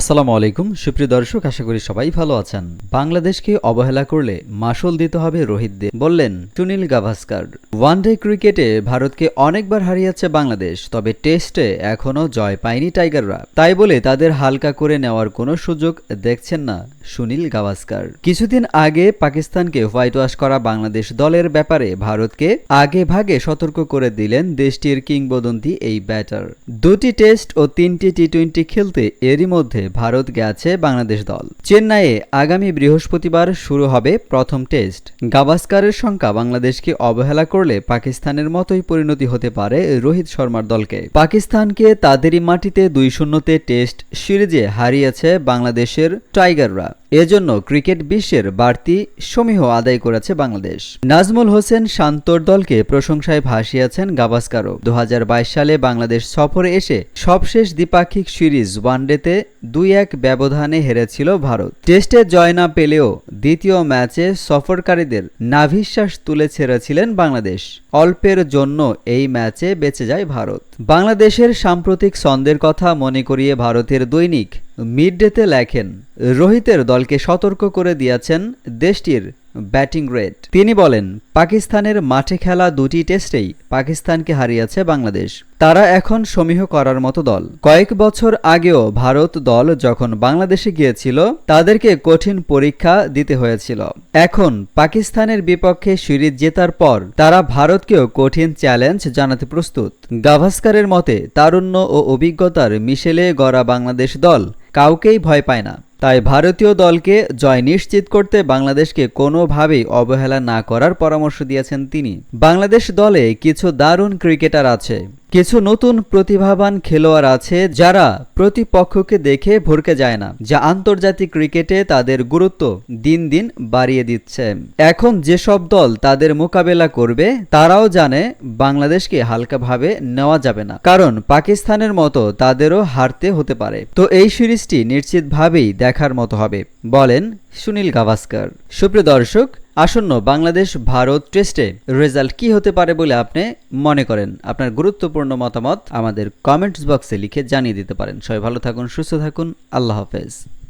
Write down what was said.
আসসালামু আলাইকুম, সুপ্রিয় দর্শক, আশা করি সবাই ভালো আছেন। বাংলাদেশকে অবহেলা করলে মাসুল দিতে হবে রোহিতদের, বললেন সুনীল গাভাস্কার। ওয়ানডে ক্রিকেটে ভারতকে অনেকবার হারিয়েছে বাংলাদেশ, তবে টেস্টে এখনও জয় পায়নি টাইগাররা। তাই বলে তাদের হালকা করে নেওয়ার কোনো সুযোগ দেখছেন না সুনীল গাভাস্কার। কিছুদিন আগে পাকিস্তানকে হোয়াইট ওয়াশ করা বাংলাদেশ দলের ব্যাপারে ভারতকে আগে ভাগে সতর্ক করে দিলেন দেশটির কিংবদন্তি এই ব্যাটার। দুটি টেস্ট ও তিনটি টি টোয়েন্টি খেলতে এরই মধ্যে ভারত গেছে বাংলাদেশ দল। চেন্নাইয়ে আগামী বৃহস্পতিবার শুরু হবে প্রথম টেস্ট। গাভাস্কারের সংখ্যা বাংলাদেশকে অবহেলা করলে পাকিস্তানের মতোই পরিণতি হতে পারে রোহিত শর্মার দলকে। পাকিস্তানকে তাদেরই মাটিতে দুই শূন্যতে টেস্ট সিরিজে হারিয়েছে বাংলাদেশের টাইগাররা। এজন্য ক্রিকেট বিশ্বের বাড়তি সমীহ আদায় করেছে বাংলাদেশ। নাজমুল হোসেন শান্তর দলকে প্রশংসায় ভাসিয়েছেন গাভাস্কারও। দুহাজার বাইশ সালে বাংলাদেশ সফরে এসে সবশেষ দ্বিপাক্ষিক সিরিজ ওয়ানডেতে দুই এক ব্যবধানে হেরেছিল ভারত। টেস্টে জয় না পেলেও দ্বিতীয় ম্যাচে সফরকারীদের নাভিশ্বাস তুলে ছেড়েছিলেন বাংলাদেশ। অল্পের জন্য এই ম্যাচে বেঁচে যায় ভারত। বাংলাদেশের সাম্প্রতিক ছন্দের কথা মনে করিয়ে ভারতের দৈনিক মিড ডেতে লেখেন রোহিতের দলকে সতর্ক করে দিয়েছেন দেশটির ব্যাটিং রেট তিনি বলেন, পাকিস্তানের মাঠে খেলা দুটি টেস্টেই পাকিস্তানকে হারিয়েছে বাংলাদেশ। তারা এখন সমীহ করার মতো দল। কয়েক বছর আগেও ভারত দল যখন বাংলাদেশে গিয়েছিল, তাদেরকে কঠিন পরীক্ষা দিতে হয়েছিল। এখন পাকিস্তানের বিপক্ষে সিরিজ জেতার পর তারা ভারতকেও কঠিন চ্যালেঞ্জ জানাতে প্রস্তুত। গাভাস্কারের মতে, তারুণ্য ও অভিজ্ঞতার মিশেলে গড়া বাংলাদেশ দল কাউকেই ভয় পায় না। তাই ভারতীয় দলকে জয় নিশ্চিত করতে বাংলাদেশকে কোনোভাবেই অবহেলা না করার পরামর্শ দিয়েছেন তিনি। বাংলাদেশ দলে কিছু দারুণ ক্রিকেটার আছে। কিছু নতুন প্রতিভাবান খেলোয়াড় আছে যারা প্রতিপক্ষকে দেখে ভরকে যায় না, যা আন্তর্জাতিক ক্রিকেটে তাদের গুরুত্ব দিন দিন বাড়িয়ে দিচ্ছে। এখন যেসব দল তাদের মোকাবেলা করবে, তারাও জানে বাংলাদেশকে হালকাভাবে নেওয়া যাবে না, কারণ পাকিস্তানের মতো তাদেরও হারতে হতে পারে। তো এই সিরিজটি নিশ্চিতভাবেই দেখার মতো হবে, বলেন সুনীল গাভাস্কার। সুপ্রিয় দর্শক আসন্ন বাংলাদেশ ভারত টেস্টে রেজাল্ট কি হতে পারে বলে আপনি মনে করেন? আপনার গুরুত্বপূর্ণ মতামত আমাদের কমেন্টস বক্সে লিখে জানিয়ে দিতে পারেন। সবাই ভালো থাকুন, সুস্থ থাকুন। আল্লাহ হাফেজ।